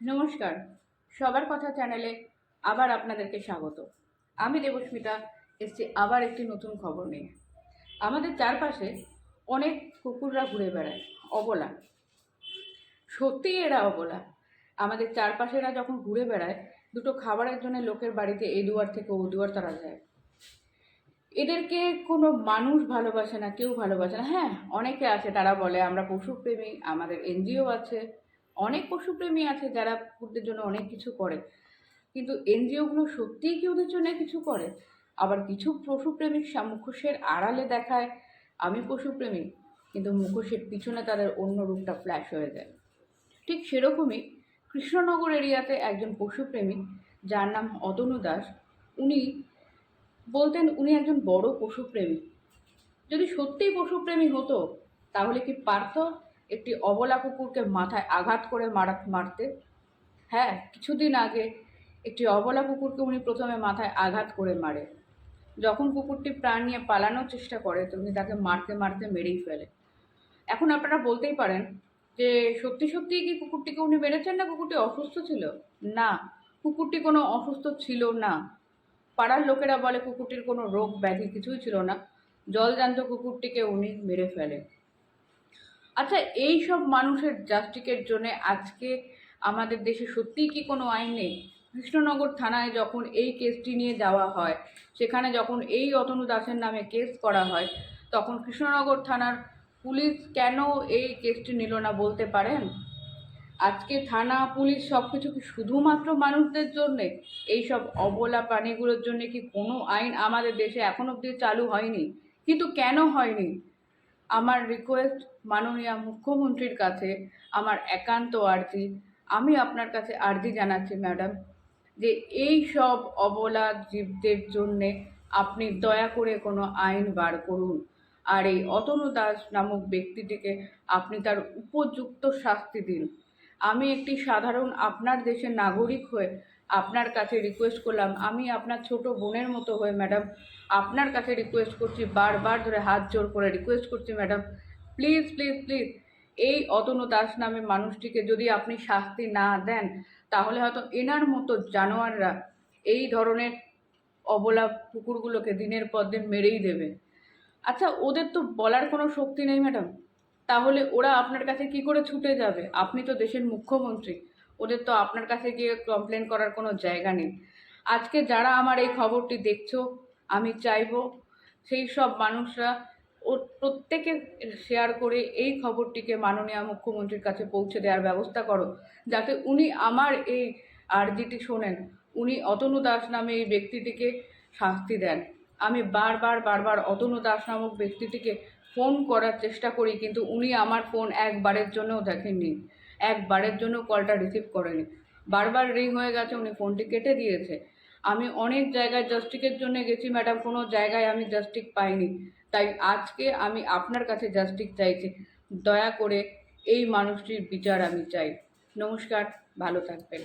নমস্কার। সবার কথা চ্যানেলে আবার আপনাদেরকে স্বাগত। আমি দেবস্মিতা, এসছি আবার একটি নতুন খবর নিয়ে। আমাদের চারপাশে অনেক কুকুররা ঘুরে বেড়ায়, অবলা। সত্যিই এরা অবলা। আমাদের চারপাশেরা যখন ঘুরে বেড়ায়, দুটো খাবারের জন্য লোকের বাড়িতে এ দুয়ার থেকে ও দুয়ার তারা যায়। এদেরকে কোনো মানুষ ভালোবাসে না, কেউ ভালোবাসে না। হ্যাঁ অনেকে আছে, তারা বলে, আমরা পশুপ্রেমী, আমাদের এনজিও আছে অনেক পশুপ্রেমী আছে যারা কুকুরদের জন্য অনেক কিছু করে। কিন্তু এনজিওগুলো সত্যিই কি ওদের জন্য কিছু করে? আবার কিছু পশুপ্রেমিক মুখোশের আড়ালে দেখায়, আমি পশুপ্রেমী, কিন্তু মুখোশের পিছনে তাদের অন্য রূপটা ফ্ল্যাশ হয়ে যায়। ঠিক সেরকমই কৃষ্ণনগর এরিয়াতে একজন পশুপ্রেমী, যার নাম অতনু দাস, উনি বলতেন উনি একজন বড় পশুপ্রেমী। যদি সত্যিই পশুপ্রেমী হতো, তাহলে কি পারতো? একটি অবলা কুকুরকে মাথায় আঘাত করে মারা, মারতে। হ্যাঁ কিছুদিন আগে একটি অবলা কুকুরকে উনি প্রথমে মাথায় আঘাত করে মারে। যখন কুকুরটি প্রাণ নিয়ে পালানোর চেষ্টা করে, তো উনি তাকে মারতে মারতে মেরেই ফেলে। এখন আপনারা বলতেই পারেন যে, সত্যি সত্যি কি কুকুরটিকে উনি মেরেছেন না কুকুরটি অসুস্থ ছিল? না, কুকুরটি কোনো অসুস্থ ছিল না। পাড়ার লোকেরা বলে কুকুরটির কোনো রোগ, ব্যাধি কিছুই ছিল না। জলজান্ত কুকুরটিকে উনি মেরে ফেলে। আচ্ছা এই সব মানুষের জাস্টিকের জন্য আজকে আমাদের দেশে সত্যিই কি কোনো আইন নেই? কৃষ্ণনগর থানায় যখন এই কেসটি নিয়ে যাওয়া হয়, সেখানে যখন এই অতনু দাসের নামে কেস করা হয়, তখন কৃষ্ণনগর থানার পুলিশ কেন এই কেসটি নিল না বলতে পারেন? আজকে থানা, পুলিশ সব কিছু কি শুধুমাত্র মানুষদের জন্যে? এই সব অবলা প্রাণীগুলোর জন্য কি কোনো আইন আমাদের দেশে এখন অবধি চালু হয়নি? কিন্তু কেন হয়নি? আমার রিকোয়েস্ট মাননীয় মুখ্যমন্ত্রীর কাছে, আমার একান্ত আর্জি আমি আপনার কাছে আর্জি জানাচ্ছি ম্যাডাম যে এই সব অবলা জীবদের জন্যে আপনি দয়া করে কোনো আইন বার করুন। আর এই অতনু দাস নামক ব্যক্তিটিকে আপনি তার উপযুক্ত শাস্তি দিন। আমি একটি সাধারণ আপনার দেশের নাগরিক হয়ে আপনার কাছে রিকোয়েস্ট করলাম। আমি আপনার ছোট বোনের মতো হয়ে ম্যাডাম আপনার কাছে রিকোয়েস্ট করছি, বারবার ধরে হাত জোর করে রিকোয়েস্ট করছি ম্যাডাম প্লিজ প্লিজ প্লিজ এই অতনু দাস নামে মানুষটিকে যদি আপনি শাস্তি না দেন, তাহলে হয়তো এনার মতো জানোয়াররা এই ধরনের অবলা কুকুরগুলোকে দিনের পর দিন মেরেই দেবে। আচ্ছা ওদের তো বলার কোনো শক্তি নেই ম্যাডাম তাহলে ওরা আপনার কাছে কি করে ছুটে যাবে? আপনি তো দেশের মুখ্যমন্ত্রী। ওদের তো আপনার কাছে গিয়ে কমপ্লেন করার কোনো জায়গা নেই। আজকে যারা আমার এই খবরটি দেখছ, আমি চাইব সেই সব মানুষরা ও প্রত্যেকে শেয়ার করে এই খবরটিকে মাননীয় মুখ্যমন্ত্রীর কাছে পৌঁছে দেওয়ার ব্যবস্থা করো। যাতে উনি আমার এই আর্জিটি শোনেন, উনি অতনু দাস নামে এই ব্যক্তিটিকে শাস্তি দেন। আমি বারবার বারবার অতনু দাস নামক ব্যক্তিটিকে ফোন করার চেষ্টা করি, কিন্তু উনি আমার ফোন একবারের জন্যও দেখেননি। একবারের জন্য কলটা রিসিভ করেনি। বারবার রিং হয়ে গেছে, উনি ফোনটি কেটে দিয়েছে। আমি অনেক জায়গায় জাস্টিকের জন্য গেছি ম্যাডাম কোনো জায়গায় আমি জাস্টিক পাইনি। তাই আজকে আমি আপনার কাছে জাস্টিক চাইছি। দয়া করে এই মানুষটির বিচার আমি চাই। নমস্কার, ভালো থাকবেন।